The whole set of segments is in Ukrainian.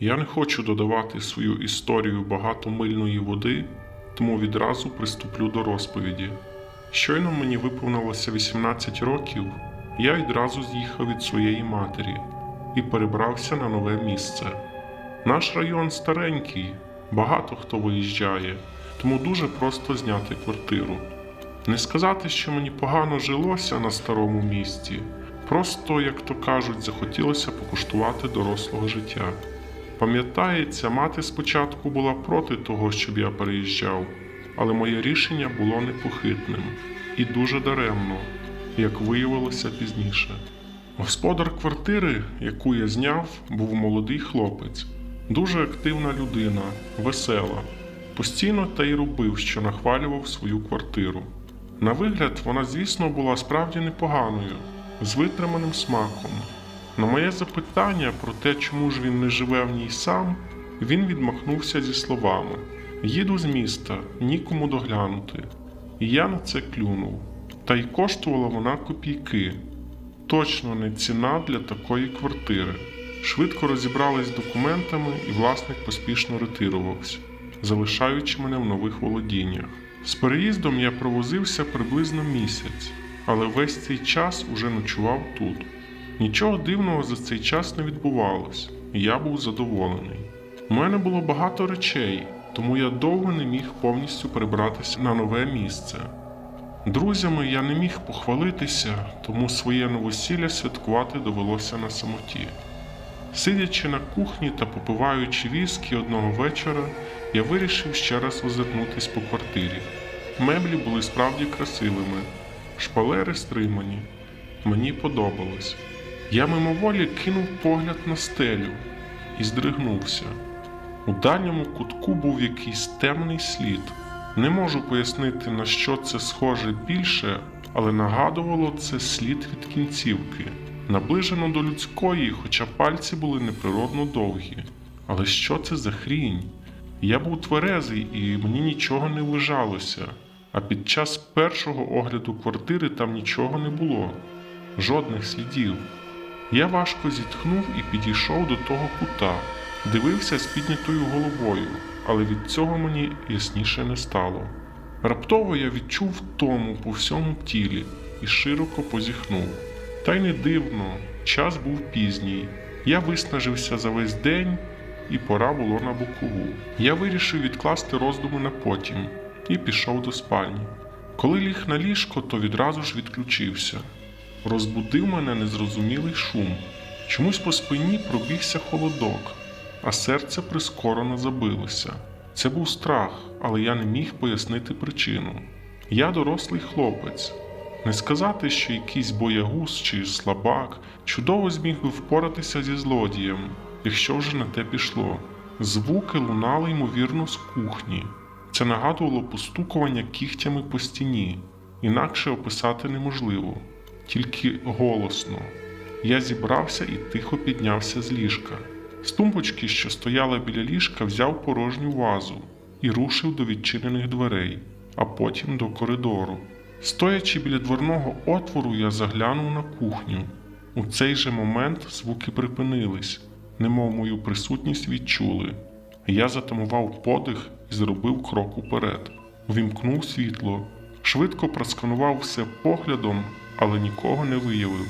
Я не хочу додавати свою історію багато мильної води, тому відразу приступлю до розповіді. Щойно мені виповнилося 18 років, я відразу з'їхав від своєї матері і перебрався на нове місце. Наш район старенький, багато хто виїжджає, тому дуже просто зняти квартиру. Не сказати, що мені погано жилося на старому місці, просто, як то кажуть, захотілося покуштувати дорослого життя. Пам'ятається, мати спочатку була проти того, щоб я переїжджав, але моє рішення було непохитним і дуже даремно, як виявилося пізніше. Господар квартири, яку я зняв, був молодий хлопець, дуже активна людина, весела. Постійно та й робив, що нахвалював свою квартиру. На вигляд, вона, звісно, була справді непоганою, з витриманим смаком. На моє запитання про те, чому ж він не живе в ній сам, він відмахнувся зі словами: Їду з міста, нікому доглянути. І я на це клюнув. Та й коштувала вона копійки. Точно не ціна для такої квартири. Швидко розібрались з документами, і власник поспішно ретирувався, залишаючи мене в нових володіннях. З переїздом я провозився приблизно місяць, але весь цей час уже ночував тут. Нічого дивного за цей час не відбувалось, і я був задоволений. У мене було багато речей, тому я довго не міг повністю перебратися на нове місце. Друзями я не міг похвалитися, тому своє новосілля святкувати довелося на самоті. Сидячи на кухні та попиваючи віскі одного вечора, я вирішив ще раз озирнутись по квартирі. Меблі були справді красивими, шпалери стримані. Мені подобалось. Я мимоволі кинув погляд на стелю і здригнувся. У дальньому кутку був якийсь темний слід. Не можу пояснити, на що це схоже більше, але нагадувало це слід від кінцівки, наближено до людської, хоча пальці були неприродно довгі. Але що це за хрінь? Я був тверезий і мені нічого не лежалося, а під час першого огляду квартири там нічого не було, жодних слідів. Я важко зітхнув і підійшов до того кута, дивився з піднятою головою, але від цього мені ясніше не стало. Раптово я відчув втому по всьому тілі і широко позіхнув. Та й не дивно, час був пізній. Я виснажився за весь день, і пора було на бокову. Я вирішив відкласти роздуми на потім і пішов до спальні. Коли ліг на ліжко, то відразу ж відключився. Розбудив мене незрозумілий шум. Чомусь по спині пробігся холодок, а серце прискорено забилося. Це був страх, але я не міг пояснити причину. Я дорослий хлопець. Не сказати, що якийсь боягуз чи слабак чудово зміг би впоратися зі злодієм, якщо вже на те пішло. Звуки лунали ймовірно з кухні. Це нагадувало постукування кігтями по стіні, інакше описати неможливо, тільки голосно. Я зібрався і тихо піднявся з ліжка. З тумбочки, що стояла біля ліжка, взяв порожню вазу і рушив до відчинених дверей, а потім до коридору. Стоячи біля дверного отвору, я заглянув на кухню. У цей же момент звуки припинились, немов мою присутність відчули. Я затамував подих і зробив крок уперед. Вімкнув світло, швидко просканував все поглядом, але нікого не виявив.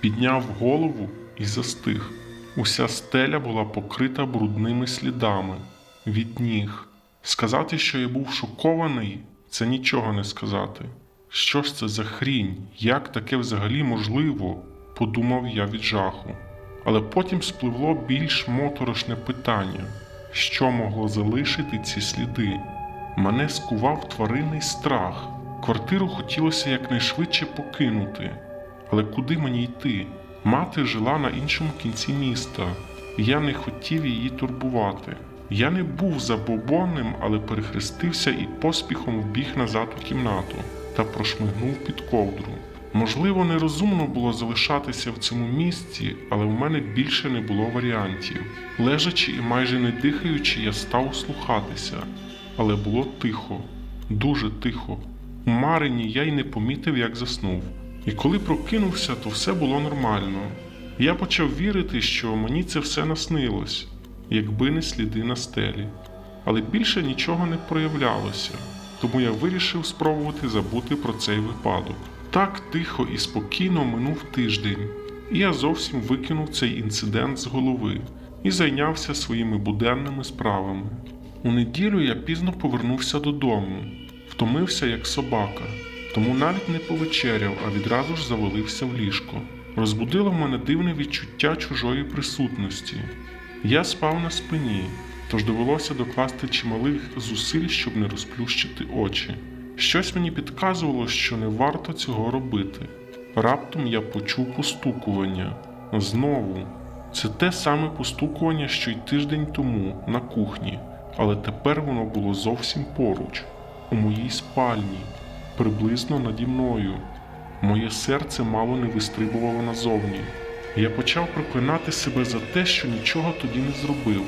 Підняв голову і застиг. Уся стеля була покрита брудними слідами від ніг. Сказати, що я був шокований, це нічого не сказати. Що ж це за хрінь? Як таке взагалі можливо? подумав я від жаху. Але потім спливло більш моторошне питання, що могло залишити ці сліди. Мене скував тваринний страх. Квартиру хотілося якнайшвидше покинути. Але куди мені йти? Мати жила на іншому кінці міста, і я не хотів її турбувати. Я не був забобонним, але перехрестився і поспіхом вбіг назад у кімнату та прошмигнув під ковдру. Можливо, нерозумно було залишатися в цьому місці, але в мене більше не було варіантів. Лежачи і майже не дихаючи, я став слухатися, але було тихо, дуже тихо. Марині я й не помітив, як заснув. І коли прокинувся, то все було нормально. Я почав вірити, що мені це все наснилось. якби не сліди на стелі. Але більше нічого не проявлялося, тому я вирішив спробувати забути про цей випадок. Так тихо і спокійно минув тиждень, і я зовсім викинув цей інцидент з голови і зайнявся своїми буденними справами. У неділю я пізно повернувся додому, втомився як собака, тому навіть не повечеряв, а відразу ж завалився в ліжко. Розбудило в мене дивне відчуття чужої присутності. Я спав на спині, тож довелося докласти чималих зусиль, щоб не розплющити очі. Щось мені підказувало, що не варто цього робити. Раптом я почув постукування. Знову. Це те саме постукування, що й тиждень тому на кухні, але тепер воно було зовсім поруч, у моїй спальні, приблизно наді мною. Моє серце мало не вистрибувало назовні. Я почав проклинати себе за те, що нічого тоді не зробив,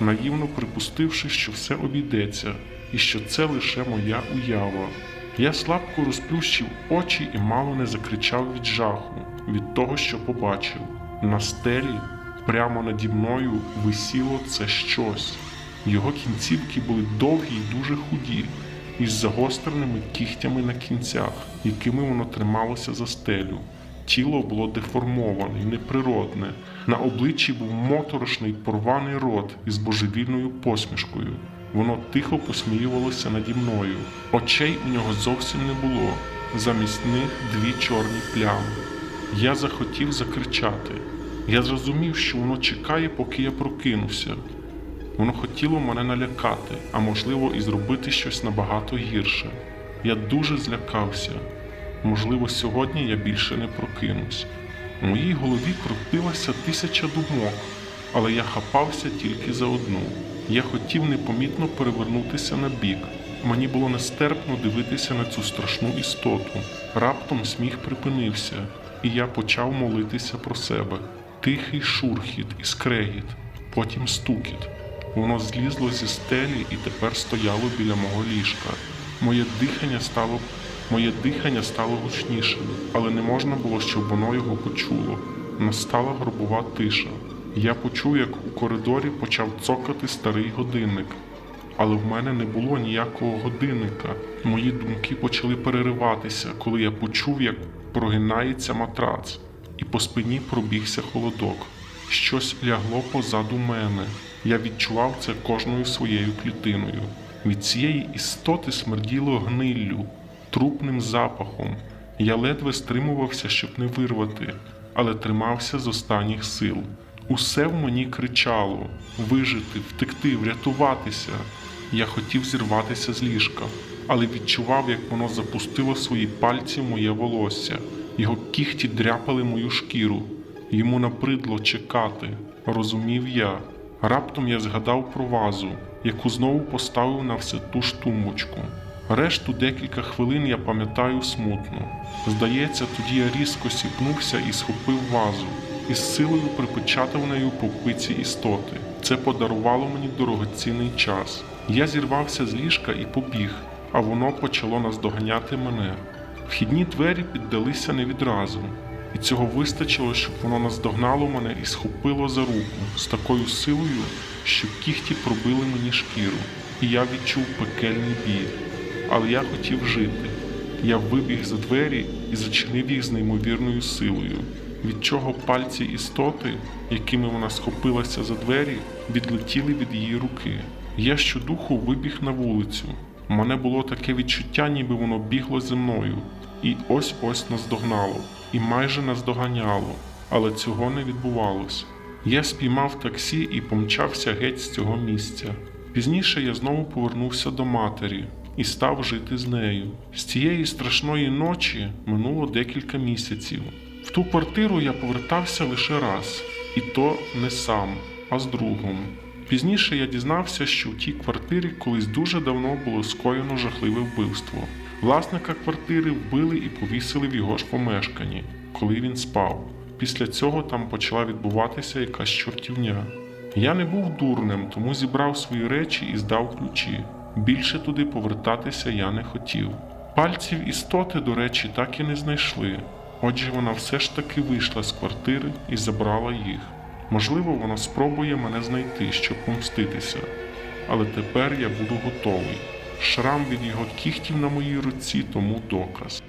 наївно припустивши, що все обійдеться, і що це лише моя уява. Я слабко розплющив очі і мало не закричав від жаху, від того, що побачив. На стелі, прямо наді мною, висіло це щось. Його кінцівки були довгі й дуже худі, із загостреними кігтями на кінцях, якими воно трималося за стелю. Тіло було деформоване і неприродне. На обличчі був моторошний порваний рот із божевільною посмішкою. Воно тихо посміювалося наді мною. Очей у нього зовсім не було. Замість них дві чорні плями. Я захотів закричати. Я зрозумів, що воно чекає, поки я прокинуся. Воно хотіло мене налякати, а можливо, і зробити щось набагато гірше. Я дуже злякався. Можливо, сьогодні я більше не прокинусь. У моїй голові крутилася тисяча думок, але я хапався тільки за одну. Я хотів непомітно перевернутися на бік. Мені було нестерпно дивитися на цю страшну істоту. Раптом сміх припинився, і я почав молитися про себе. Тихий шурхіт і скрегіт, потім стукіт. Воно злізло зі стелі і тепер стояло біля мого ліжка. Моє дихання стало Моє дихання стало гучнішим, але не можна було, щоб воно його почуло. Настала гробова тиша. Я почув, як у коридорі почав цокати старий годинник. Але в мене не було ніякого годинника. Мої думки почали перериватися, коли я почув, як прогинається матрац, і по спині пробігся холодок. Щось лягло позаду мене. Я відчував це кожною своєю клітиною. Від цієї істоти смерділо гниллю, трупним запахом. Я ледве стримувався, щоб не вирвати, але тримався з останніх сил. Усе в мені кричало вижити, втекти, врятуватися. Я хотів зірватися з ліжка, але відчував, як воно запустило свої пальці в моє волосся. Його кіхті дряпали мою шкіру. Йому набридло чекати, розумів я. Раптом я згадав про вазу, яку знову поставив на все ту ж тумбочку. Решту декілька хвилин я пам'ятаю смутно. Здається, тоді я різко сіпнувся і схопив вазу, і з силою припечатав нею по пиці істоти. Це подарувало мені дорогоцінний час. Я зірвався з ліжка і побіг, а воно почало наздоганяти мене. Вхідні двері піддалися не відразу, і цього вистачило, щоб воно наздогнало мене і схопило за руку з такою силою, що кіхті пробили мені шкіру, і я відчув пекельний біль. Але я хотів жити. Я вибіг за двері і зачинив їх з неймовірною силою, від чого пальці істоти, якими вона схопилася за двері, відлетіли від її руки. Я щодуху вибіг на вулицю. У мене було таке відчуття, ніби воно бігло зі мною, і ось ось наздогнало, і майже наздоганяло, але цього не відбувалось. Я спіймав таксі і помчався геть з цього місця. Пізніше я знову повернувся до матері і став жити з нею. З цієї страшної ночі минуло декілька місяців. В ту квартиру я повертався лише раз, і то не сам, а з другом. Пізніше я дізнався, що в тій квартирі колись дуже давно було скоєно жахливе вбивство. Власника квартири вбили і повісили в його ж помешканні, коли він спав. Після цього там почала відбуватися якась чортівня. Я не був дурним, тому зібрав свої речі і здав ключі. Більше туди повертатися я не хотів. Пальців істоти, до речі, так і не знайшли. Отже, вона все ж таки вийшла з квартири і забрала їх. Можливо, воно спробує мене знайти, щоб помститися. Але тепер я буду готовий. Шрам від його кігтів на моїй руці тому доказ.